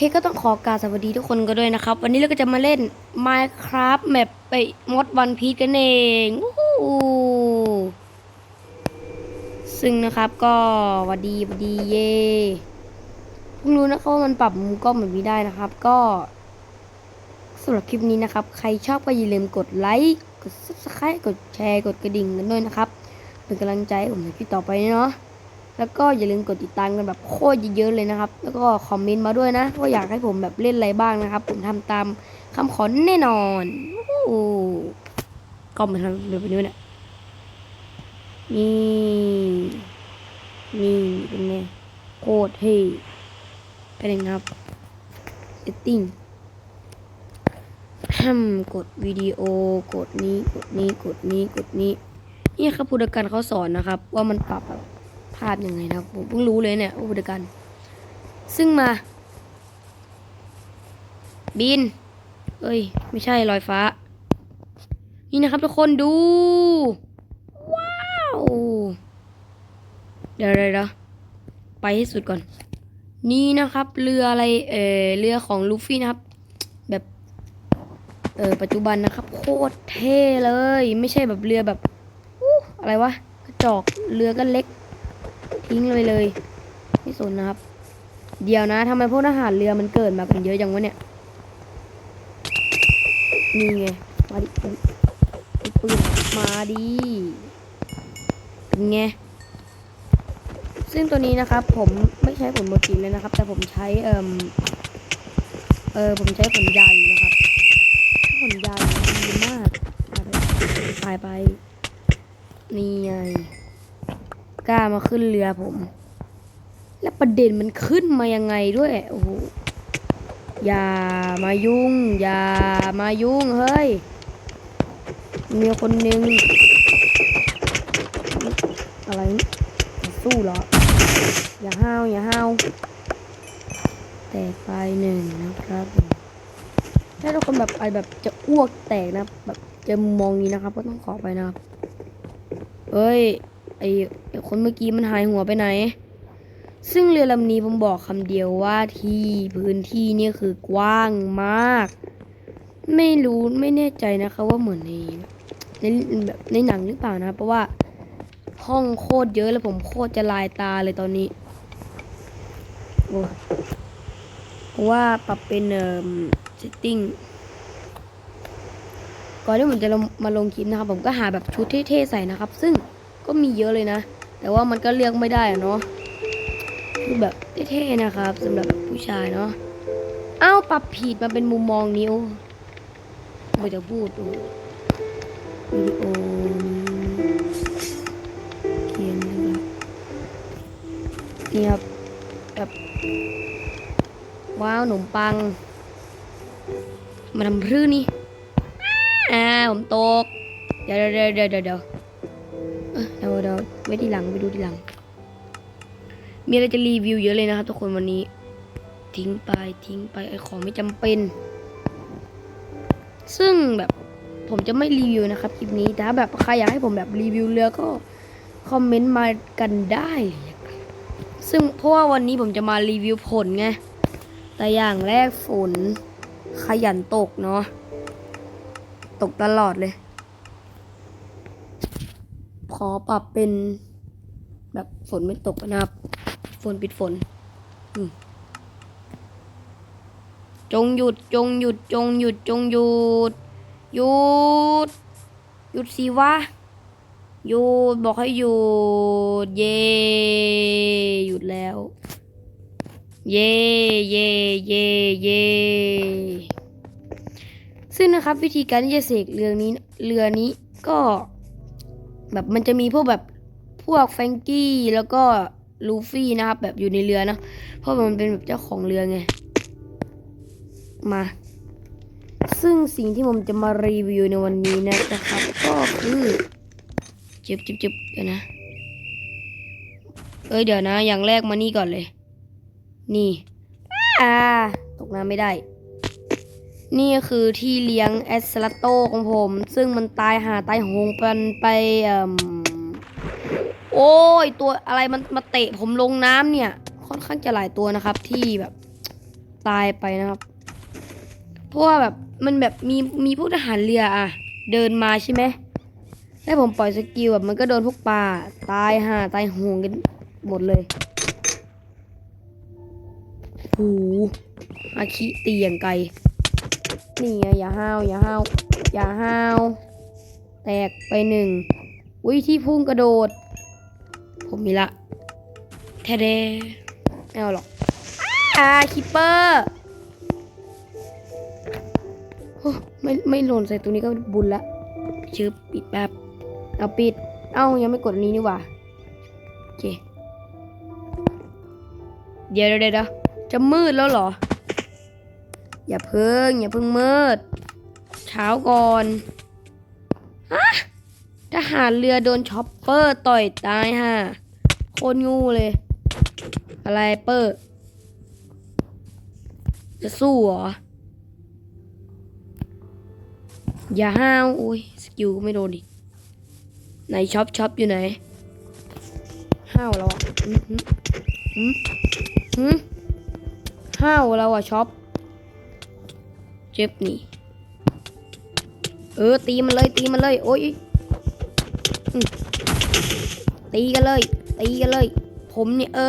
เคก็ต้องขอกรารสวัสดีทุกคนกันด้วยนะครับ วันนี้เราก็จะมาเล่น Minecraft แมปไปมดวันพีกันเองซึ่งนะครับก็หวัสดีหวัสดีเย่เพิ่งรู้นะครับว่ามันปรับมุมกล้องแบบนี้ได้นะครับ ก็สำหรับคลิปนี้นะครับ ใครชอบก็อย่าลืมกดไลค์กด subscribe กดแชร์กดกระดิ่งกันด้วยนะครับ เป็นกำลังใจผมในคลิปต่อไปเนาะ แล้วก็อย่าลืมกดติดตามกันแบบโคตรเยอะๆเลยนะครับ แล้วก็คอมเมนต์มาด้วยนะว่าอยากให้ผมแบบเล่นอะไรบ้างนะครับ ผมทำตามคำขอแน่นอนโอ้โหก็มาทำเรือไปนู้นน่ะนี่นี่เป็นไงโคตรเท่ไปเลยครับ setting ห้ามกดวิดีโอกดนี้กดนี้กดนี้กดนี้นี่ครับผู้ดการเขาสอนนะครับ ว่ามันปรับแบบ ภาพยังไงนะผมเพิ่งรู้เลยเนี่ยว่าผู้ดการซึ่งมา บิน เอ้ย ไม่ใช่ลอยฟ้า นี่นะครับทุกคนดู ว้าวเดี๋ยวเดี๋ยวเดี๋ยวไปให้สุดก่อน นี่นะครับ เรืออะไร เออเรือของลูฟี่นะครับ แบบ เออปัจจุบันนะครับ โคตรเท่เลย ไม่ใช่แบบเรือแบบอะไรวะกระจอกเรือก็เล็ก ทิ้งเลยเลยไม่สนนะครับ เดี๋ยวนะทำไมพวกทหารเรือมันเกิดมากันเยอะจังวะเนี่ยนี่ไงมาดิปืนมาดิเป็นไงซึ่งตัวนี้นะครับ ผมไม่ใช้ผลโมจิเลยนะครับ แต่ผมใช้เอ่มเออผมใช้ผลยาอยู่นะครับผลยาดีมากไปไปนี่ไง กล้ามาขึ้นเรือผม และประเด็นมันขึ้นมายังไงด้วย โอ้โห อย่ามายุ่ง อย่ามายุ่ง เฮ้ย มีคนหนึ่งอะไร สู้เหรอ อย่าห้าว อย่าห้าว แตกไปหนึ่งนะครับถ้าทุกคนแบบไอแบบจะอ้วกแตกนะแบบจอมุมมองนี้นะครับ ก็ต้องขอไปนะครับ เอ้ยไอ ไอคนเมื่อกี้มันหายหัวไปไหน ซึ่งเรือลำนี้ผมบอกคำเดียวว่าที่พื้นที่นี่คือกว้างมาก ไม่รู้ไม่แน่ใจนะคะว่าเหมือนในในแบบในหนังหรือเปล่านะ เพราะว่าห้องโคตรเยอะแล้วผมโคตรจะลายตาเลยตอนนี้โอ้เพราะว่าปรับเป็นเอ่อ setting ก่อนที่ผมจะมาลงคลิปนะครับ ผมก็หาแบบชุดเท่ๆใส่นะครับ ซึ่งก็มีเยอะเลยนะ แต่ว่ามันก็เลือกไม่ได้อะเนาะคือแบบเท่ๆนะครับสำหรับผู้ชายเนาะอ้าวปรับผิดมาเป็นมุมมองนิ้วไม่จะพูดโอ้วิดีโอเขียนนะครับนี่ครับแบบว้าวขนมปัง มาทำพื้นนี่อ่าผมตก เดี๋ยวเดี๋ยวเดี๋ยวเดี๋ยว เดี๋ยวเดี๋ยวไว้ทีหลังไปดูทีหลัง มีอะไรจะรีวิวเยอะเลยนะครับทุกคนวันนี้ ทิ้งไปทิ้งไปไอของไม่จำเป็น ซึ่งแบบผมจะไม่รีวิวนะครับคลิปนี้ถ้าแบบใครอยากให้ผมแบบรีวิวเรือก็คอมเมนต์มากันได้ ซึ่งเพราะว่าวันนี้ผมจะมารีวิวผลไง แต่อย่างแรกฝนขยันตกเนาะ ตกตลอดเลย ขอปรับเป็นแบบฝนไม่ตกนะครับ ฝนปิดฝนจงหยุดจงหยุดจงหยุดจงหยุดหยุดหยุดสิวะหยุดบอกให้หยุดเย่หยุดแล้ว เย่เย่เย่เย่ซึ่งนะครับวิธีการที่จะเสกเรือนี้เรือนี้ก็ แบบมันจะมีพวกแบบพวกแฟงกี้แล้วก็ลูฟี่นะครับ แบบอยู่ในเรือนะเพราะมันเป็นแบบเจ้าของเรือไง มา ซึ่งสิ่งที่ผมจะมารีวิวในวันนี้นะครับ ก็คือจิบจิบจิบเดี๋ยวนะเอ้ยเดี๋ยวนะ อย่างแรกมานี่ก่อนเลย นี่ อ่า ตกน้ำไม่ได้ นี่คือที่เลี้ยงแอสลาโตของผม ซึ่งมันตายหาตายหงปันไปเอ่มโอ้ยตัวอะไรมันมาเตะผมลงน้ำเนี่ย ค่อนข้างจะหลายตัวนะครับ ที่แบบตายไปนะครับ เพราะว่าแบบมันแบบมีมีพวกทหารเรืออะเดินมาใช่ไหมให้ผมปล่อยสกิลแบบมันก็โดนพวกปลาตายห่าตายหงกันหมดเลยโอ้โหอาคิตีอย่างไกล นี่ไงอย่าห้าวอย่าห้าวอย่าห้าว แตกไปหนึ่งอุ้ยที่พุ่งกระโดด ผมมีละแทเดไม่เอาหรอกอ่าคิปเปอร์ไม่ไม่หล่นใส่ตรงนี้ก็บุญละชืบปิดแบบเอาปิด เอ้ายังไม่กดนี้นี่หว่า โอเค เดี๋ยวเดี๋ยวเดี๋ยวจะมืดแล้วเหรอ อย่าเพิ่ง อย่าเพิ่งมืดเช้าก่อนฮะทหารเรือโดนช็อปเปอร์ต่อยตายฮะโคตรงูเลย อะไรเปอร์ จะสู้เหรอ อย่าห้าวอุ้ยสกิลก็ไม่โดนดิไหนช็อปช็อปอยู่ไหน ห้าวเราอะห้าวเราอะช็อป เจ็บนี่ เออ ตีมันเลย ตีมันเลย โอ้ยตีกันเลย ตีกันเลย ผมเนี่ยเอ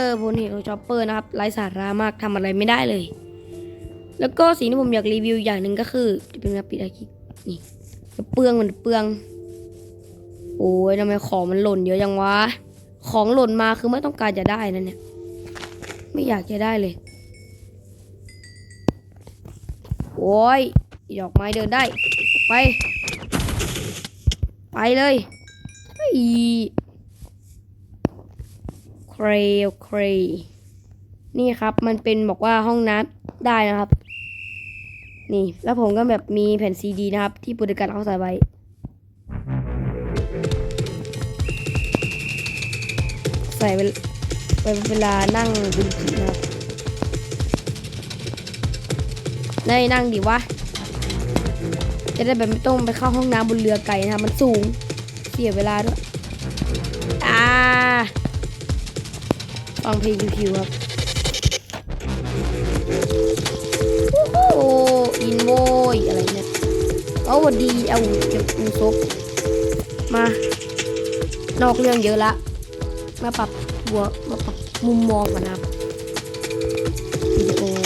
อผมเห็นขอชอปเปอร์นะครับไร้สาระมากทำอะไรไม่ได้เลย แล้วก็สิ่งที่ผมอยากรีวิวอย่างหนึ่งก็คือ จะเป็นนับปิดอาคินี่เปลืองมันเปลือง โอ้ยทำไมของมันหล่นเยอะจังวะ ของหล่นมาคือไม่ต้องการจะได้นั่นเนี่ย ไม่อยากจะได้เลย โอ้ยดอกไม้เดินได้ ไป ไปเลยเฮ้ยเครลเครนี่ครับมันเป็นบอกว่าห้องน้ำได้นะครับ นี่แล้วผมก็แบบมีแผ่นซีดีนะครับ ที่ปุตการเขาใส่ไว้ใส่เวลไปเวลานั่งดูนะครับ ได้นั่งดิวะ จะได้แบบไม่ต้องไปเข้าห้องน้ำบนเรือไก่นะมันสูง เสียเวลาด้วย อ่า ฟังเพลงคิวๆครับ โอ้อินโวยอะไรเนี่ยเอาวัดดีเอาเก็บมูซบมา นอกเรื่องเยอะละ มาปรับหัวมาปรับมุมมองก่อนนะครับวิดีโอ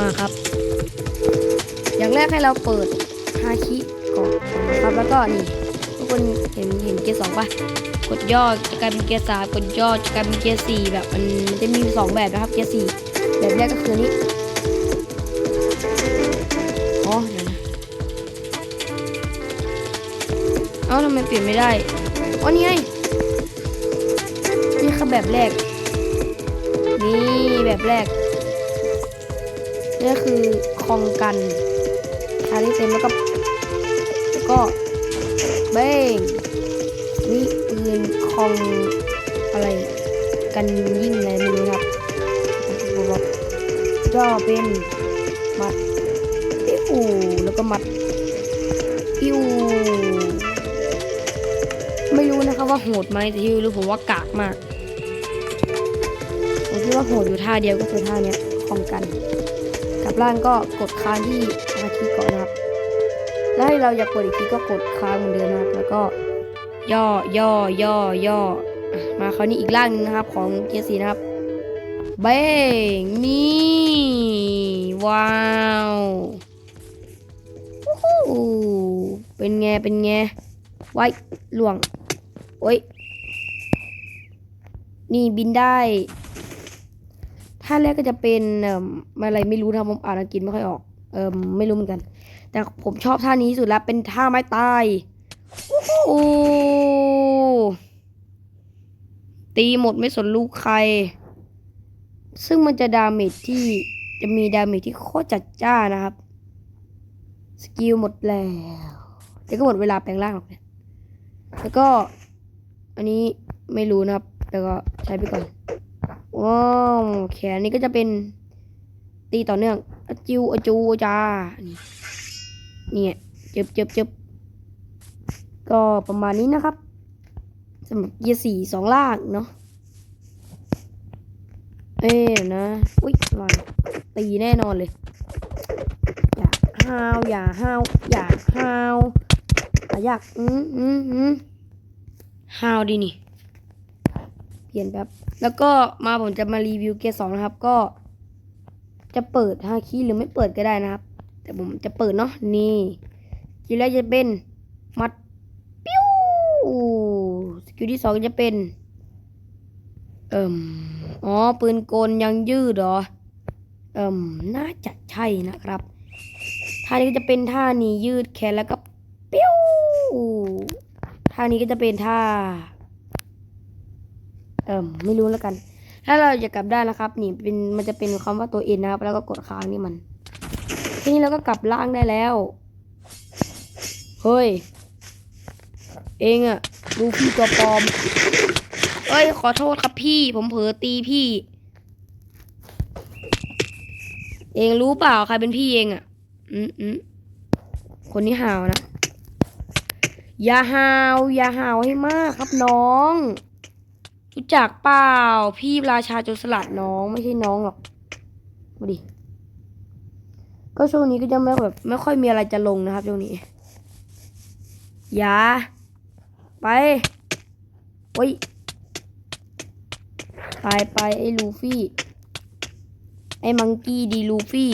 มาครับ อย่างแรกให้เราเปิดฮาคิก่อนนะครับแล้วก็นี่ทุกคนเห็นเห็นเกียร์สองปะกดย่อจะกลายเป็นเกียร์สามกดย่อจะกลายเป็นเกียร์สี่แบบมันจะมีสองแบบนะครับเกียร์สี่แบบแรกก็คือนี้อ๋อเดี๋ยวนะเอ้าทำไมเปลี่ยนไม่ได้อ๋อนี่ไงนี่คือแบบแรก นี่แบบแรก นี่คือคองกันอันนี้เต็มแล้วก็แล้วก็เบ้งนี่ปืนคองอะไร กันยิ่งอะไรไม่รู้ครับบอกย่อเป็นมัดปิ้วแล้วก็มัดปิ้วไม่รู้นะครับว่าโหดไหมแต่ที่รู้ผมว่ากากมากผมคิดว่าโหดอยู่ท่าเดียวก็คือท่าเนี้ยคองกัน กับล่างก็กดค้างที่ฮาคิก่อนนะครับแล้วให้เราอยากกดอีกทีก็กดค้างเหมือนเดิมนะครับ แล้วก็ ย่อย่อย่อย่อมาคราวนี้อีกล่างหนึงนะครับ ของเกียร์สีนะครับเบ้งนี่ว้าวโอ้โหเป็นไงเป็นไงไว้หลวง โอ้ย นี่บินได้ ท่าแรกก็จะเป็นเอ่ออะไรไม่รู้นะผมอ่านอังกฤษไม่ค่อยออกเอ่อไม่รู้เหมือนกัน แต่ผมชอบท่านี้ที่สุดแล้วเป็นท่าไม้ตายโอ้ตีหมดไม่สนลูกใคร ซึ่งมันจะดาเมจที่จะมีดาเมจที่โคตรจัดจ้านะครับ สกิลหมดแล้วเดี๋ยวก็หมดเวลาแปลงร่างหรอกเนี่ยแล้วก็ อันนี้ไม่รู้นะครับ แต่ก็ใช้ไปก่อน ว้าวแขนนี้ก็จะเป็นตีต่อเนื่องอจิวอจูจ้านี่เนี่ยเจ็บเจ็บเจ็บก็ประมาณนี้นะครับสำหรับเกียร์สี่สองล่างเนาะเอ้นะอุ้ยมาตีแน่นอนเลย อย่าห้าวอย่าห้าวอย่าห้าวอะอยากอืมอืมอืมห้าวดีนี่ เปลี่ยนแบบแล้วก็มาผมจะมารีวิวเกียร์สองนะครับ ก็ จะเปิดฮาคีหรือไม่เปิดก็ได้นะครับ แต่ผมจะเปิดเนาะนี่ทีแรกจะเป็นมัดปิ้วสกิลที่สองจะเป็นเอิ่มอ๋อปืนกลยังยืดหรอเอิ่มน่าจะใช่นะครับท่านี้ก็จะเป็นท่านี้ยืดแขนแล้วก็ปิ้วท่านี้ก็จะเป็นท่า เอิ่มไม่รู้แล้วกัน ถ้าเราจะกลับได้นะครับ นี่เป็นมันจะเป็นคำว่าตัวเอ็นนะครับ แล้วก็กดค้างนี่มัน ทีนี้เราก็กลับล่างได้แล้ว เฮ้ย เองอะดูพี่ตัวปลอม เอ้ย ขอโทษครับพี่ ผมเผลอตีพี่ เองรู้เปล่าใครเป็นพี่เองอะอืมอืมคนนี้ห่าวนะ อย่าห่าว อย่าห่าวให้มากครับน้อง รู้จักเปล่า พี่ราชาโจรสลัดน้องไม่ใช่น้องหรอกมาดิ ก็ช่วงนี้ก็จะไม่แบบไม่ค่อยมีอะไรจะลงนะครับช่วงนี้ อย่า ไปโอ้ยตายไปไอ้ลูฟี่ ไอ้มังกี้ดีลูฟี่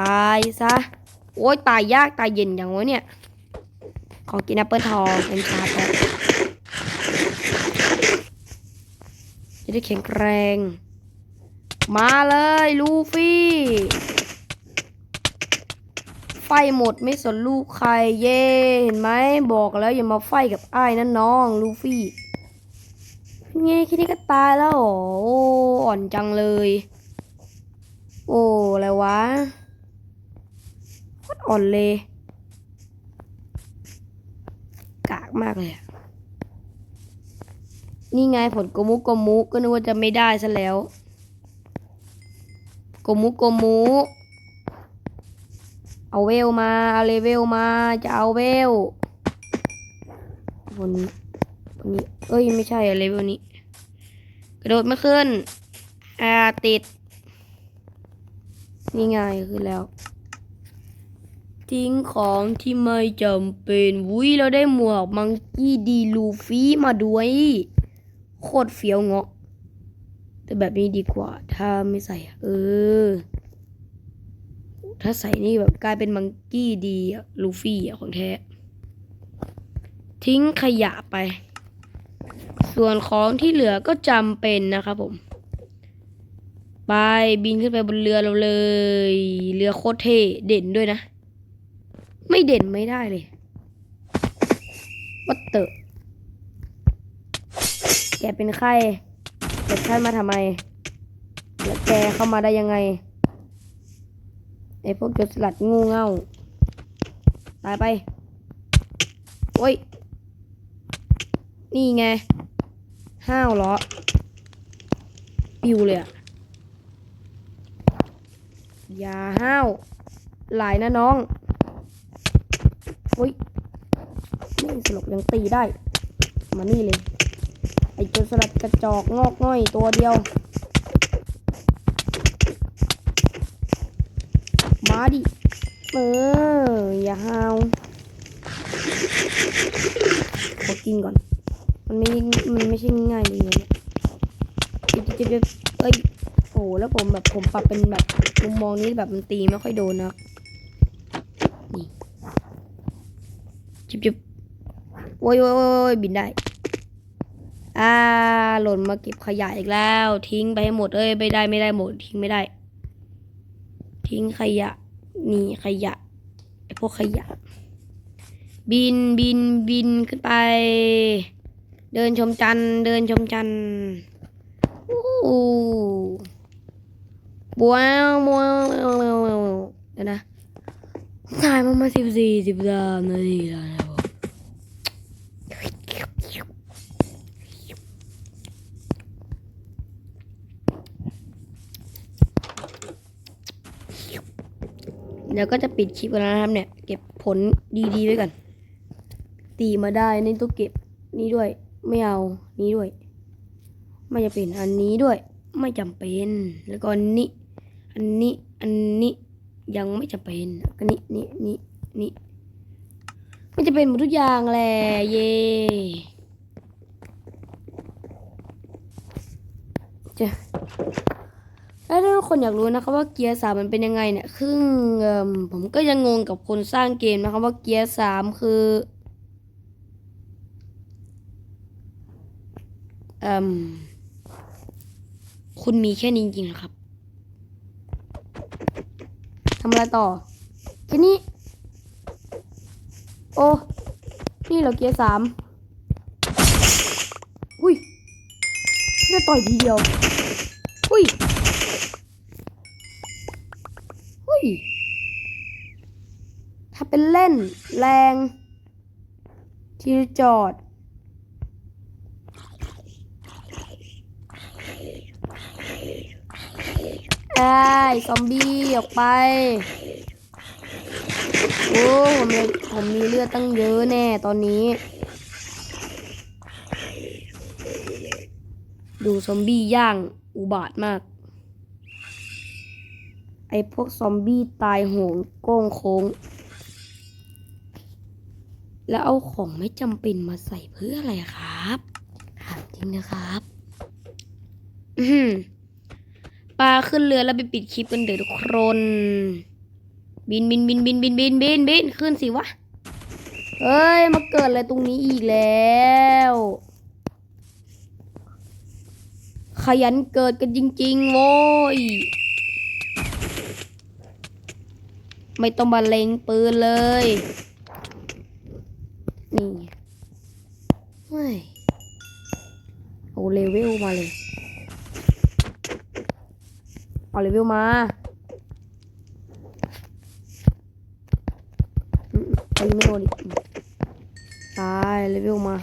ตายซะ โอ้ยตายยากตายเย็นอย่างวะเนี่ย ขอกินแอปเปิลทองเป็นชาแป๊บจะ ได้แข็งแรง มาเลยลูฟี่ ไฟหมดไม่สนลูกใครเย่เห็นไหมบอกแล้วอย่ามาไฟกับไอ้นั่นน้องลูฟี่ไงแค่นี้ก็ตายแล้วอโอ้อ่อนจังเลย โอ้อะไรวะโคตรอ่อนเลย กากมากเลยอะ นี่ไงผลโกมุโกมุก็นึกว่าจะไม่ได้ซะแล้วโกมุโกมุเอาเวลมาเอาเลเวลมาจะเอาเวลบนบนนี้เอ้ยไม่ใช่อะเลเวลนี้ กระโดดไม่ขึ้นอ่าติด นี่ไงขึ้นแล้ว ทิ้งของที่ไม่จำเป็นวุ้ยเราได้หมวกมังกี้ดีลูฟี่มาด้วย โคตรเฟี้ยวเงาะ แต่แบบนี้ดีกว่า ถ้าไม่ใส่อะเออ ถ้าใส่นี่แบบกลายเป็นมังกี้ดีลูฟี่ของแท้ ทิ้งขยะไป ส่วนของที่เหลือก็จำเป็นนะครับผม ไปบินขึ้นไปบนเรือเราเลย เรือโคตรเท่เด่นด้วยนะ ไม่เด่นไม่ได้เลยวัตเตอร์ แกเป็นใครเด็กท่านมาทำไม แล้วแกเข้ามาได้ยังไงไอพวกจรสลัดงูเง่า ตายไป โอ้ย นี่ไง ห้าวเหรอ ปิวเลยอะอย่าห้าว หลายนะน้อง โอ้ยไม่สลบยังตีได้ มานี่เลย ไอโจรสลัดกระจอกงอกง่อยตัวเดียว มาดิ เออ อย่าหาวขอกินก่อน มันไม่มันไม่ใช่ง่ายเลยเนี่ยจิบจิบจิบเอ้ยโอ้แล้วผมแบบผมปรับเป็นแบบมุมมองนี้แบบมันตีไม่ค่อยโดนนะครับนี่จิบจิบโอ้ยโอ้ยโอ้ยบินได้ อ่า หล่นมาเก็บขยะอีกแล้ว ทิ้งไปให้หมดเอ้ยไม่ได้ไม่ได้หมด ทิ้งไม่ได้ ทิ้งขยะ นี่ขยะไอพวกขยะ บินบินบินขึ้นไป เดินชมจันเดินชมจันทร์อู้บัวบัวเดี๋ยวนะถ่ายมามาสิบสี่สิบสามนาทีแล้วนะผม เดี๋ยวก็จะปิดคลิปกันแล้วนะครับเนี่ย เก็บผลดีๆไว้ก่อนตีมาได้นี่ต้องเก็บนี่ด้วย ไม่เอานี่ด้วย ไม่จำเป็นอันนี้ด้วย ไม่จำเป็น แล้วก็อันนี้ อันนี้อันนี้ยังไม่จำเป็นก็นี้นี่นี่นี่ไม่จะเป็นหมดทุกอย่างแหละเย่จะแล้วถ้า ทุกคนอยากรู้นะครับว่าเกียร์สามมันเป็นยังไงเนี่ยครึ่งผมก็ยังงงกับคนสร้างเกมนะครับว่าเกียร์สามคือเอ่มคุณมีแค่นี้จริงๆเหรอครับทำอะไรต่อแค่นี้ โอ้ นี่เหราเกียร์สามอุ้ยแค่ต่อยทีเดียว อุ้ย อุ้ย ถ้าเป็นเล่น แรงที่จอด ไอ้ซอมบี้ออกไป โอ้ผมผมมีเลือดตั้งเยอะแน่ตอนนี้ ดูซอมบี้ย่างอุบาทมาก ไอพวกซอมบี้ตายโหงโก้งโค้ง แล้วเอาของไม่จำเป็นมาใส่เพื่ออะไรครับถามจริงนะครับปลาขึ้นเรือแล้วไปปิดคลิปกันเดี๋ยวทุกคนบินบินบินบินบินบินบินบินขึ้นสิวะเฮ้ย มาเกิดอะไรตรงนี้อีกแล้ว ขยันเกิดกันจริง ๆ โว้ย ไม่ต้องมาเล็งปืนเลย นี่เฮ้ยเอเลเวลมาเลย เอาเลเวลมาอืมเอาเลเวลดิอืมตายเลเวลมา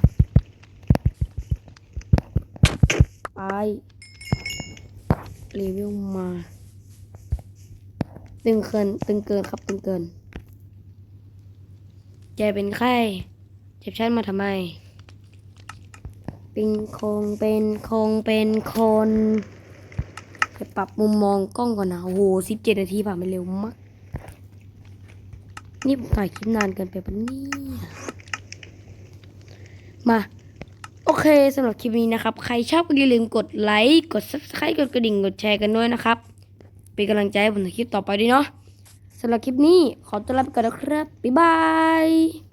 ตายเลเวลมา ตึงเกิน ตึงเกินครับ ตึงเกินแกเป็นใครเจ็บฉันมาทำไม เป็นคงเป็นคงเป็นคนจะปรับมุมมองกล้องก่อนนะ โอ้โหสิบเจ็ดนาทีผ่านไปเร็วมาก นี่ผมถ่ายคลิปนานเกินไปปะเนี่ยมา โอเคสำหรับคลิปนี้นะครับ ใครชอบก็อย่าลืมกดไลค์ กด subscribe กดกระดิ่ง กดแชร์กันด้วยนะครับ เป็นกำลังใจให้ผมในคลิปต่อไปด้วยเนาะสำหรับคลิปนี้ขอตัวลาไปก่อนนะครับบ๊ายบาย